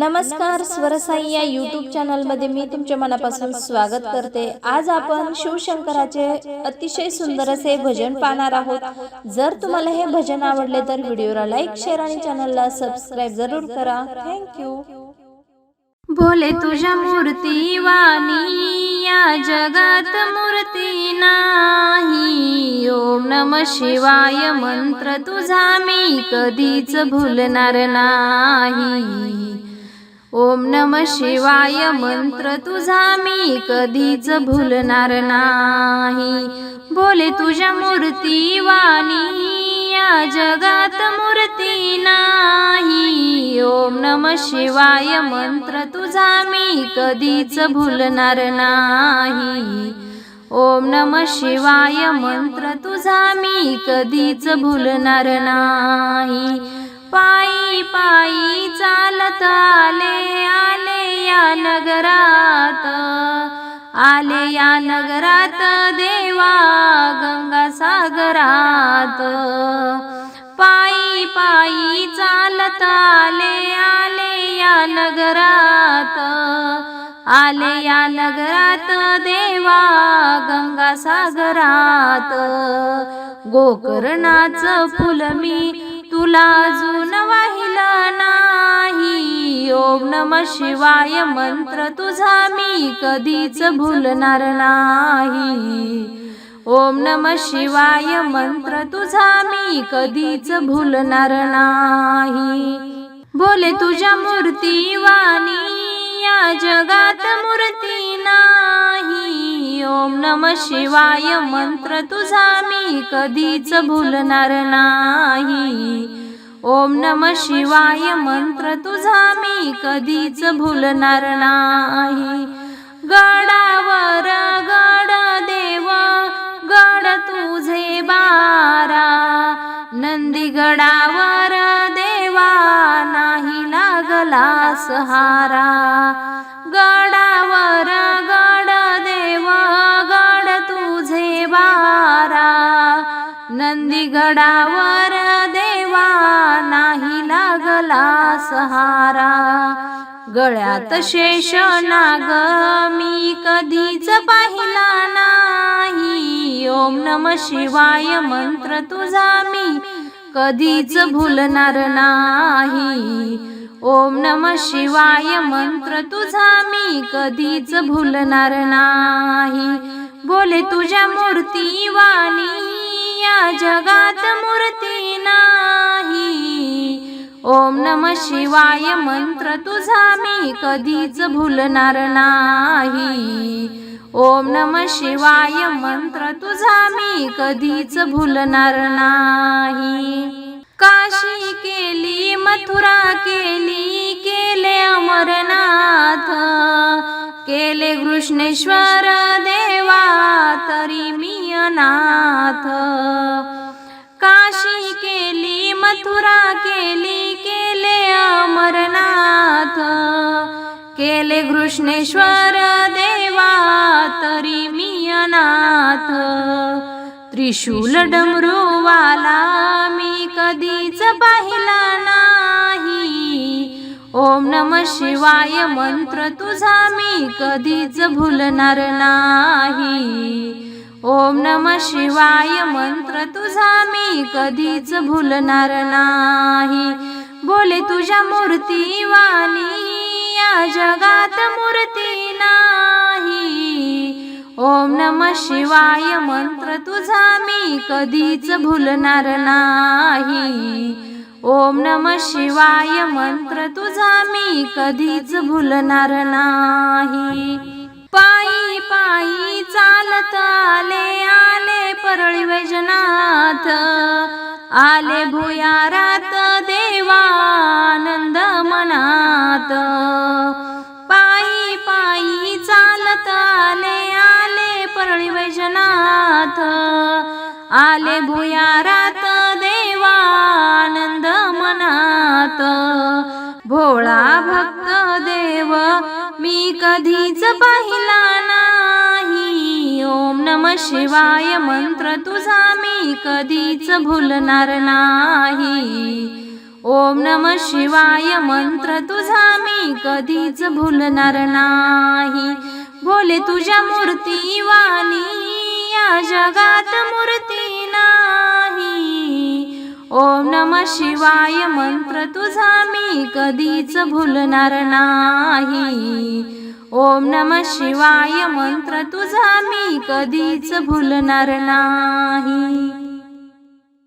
नमस्कार स्वरसाई या यूट्यूब चॅनलमध्ये मी तुमच्या मनापासून स्वागत करते. आज आपण शिवशंकराचे अतिशय सुंदर असे भजन पाहणार आहोत. जर तुम्हाला हे भजन आवडले तर व्हिडिओला लाईक शेअर आणि चॅनलला सबस्क्राईब जरूर करा. थँक्यू भोले तुझ्या मूर्ती वाणी या जगात मूर्ती नाही. ओम नम शिवाय मंत्र तुझा मी कधीच भुलणार नाही. ओम नम शिवाय मंत्र तुझा मी कधीच भूलणार नाही. भोले तुझ्या मूर्ती वाणी या जगात मूर्ती नाही. ओम नम शिवाय मंत्र तुझा मी कधीच भूलणार नाही. ओम नम शिवाय मंत्र तुझा मी कधीच भूलणार नाही. पायी पायी चालत आले आले या नगरात. आले या नगरात देवा गंगा सागरात. पायी पायी चालत आले आले या नगरात. आले या नगरात देवा गंगा सागरात. गोकर्णाचं फुल मी तुला अजून वाहिला नाही. ओम नम शिवाय मंत्र तुझा मी कधीच भुलणार नाही. ओम नम शिवाय मंत्र तुझा मी कधीच भुलणार नाही. भोले तुझ्या मूर्ती वाणी या जगात मूर्ती ना ओम नम शिवाय मंत्र तुझा मी कधीच भूलणार नाही. ओम नम शिवाय मंत्र तुझा मी कधीच भूलणार नाही. गडावर गड देवा गड तुझे बारा. नंदीगडावर नंदीगडावर देवा नाही लागला सहारा. गळ्यात शेष नाग मी कधीच पाहिला नाही. ओम नम शिवाय मंत्र तुझा मी कधीच भुलणार नाही. ओम नम शिवाय मंत्र तुझा मी कधीच भुलणार नाही. बोले तुझ्या मूर्ती वाणी जगात मूर्ती नाही. ओम नम शिवाय मंत्र तुझा मी कधीच भुलणार नाही. ओम नम शिवाय मंत्र तुझा मी कधीच भुलणार नाही. काशी केली मथुरा केली केले अमरनाथ. केले कृष्णेश्वर देवा तरी मी अनाथ. तुरा मथुरा केली केले अमरनाथ. केले कृष्णेश्वर देवा तरी मी अनाथ. त्रिशूल डमरूवाला मी कधीच पाहिला नाही. ओम नम शिवाय मंत्र तुझा मी कधीच भुलणार नाही. ओम नम शिवाय मंत्र तुझा मी कधीच भुलणार नाही. बोले तुझ्या मूर्ती वाणी या जगात मूर्ती नाही. ओम नम शिवाय मंत्र तुझा मी कधीच भुलणार नाही. ओम नम शिवाय मंत्र तुझा मी कधीच भुलणार नाही. पायी चालत आले आले परळी वैजनाथ. आले भुयारात देवानंद मनात. पायी पायी चालत आले आले परळी वैजनाथ. आले भुयारात देवानंद मनात. भोळा भक्त देव मी कधीच पाहिला ना ओम नम शिवाय मंत्र तुझा मी कधीच भुलणार नाही. ओम नम शिवाय मंत्र तुझा मी कधीच भुलणार नाही. भोले तुझ्या मूर्ती वाली या जगात मूर्ती नाही. ओम नम शिवाय मंत्र तुझा मी कधीच भुलणार नाही. ओम नम शिवाय मंत्र तुझा मी कधीच भूलणार नाही.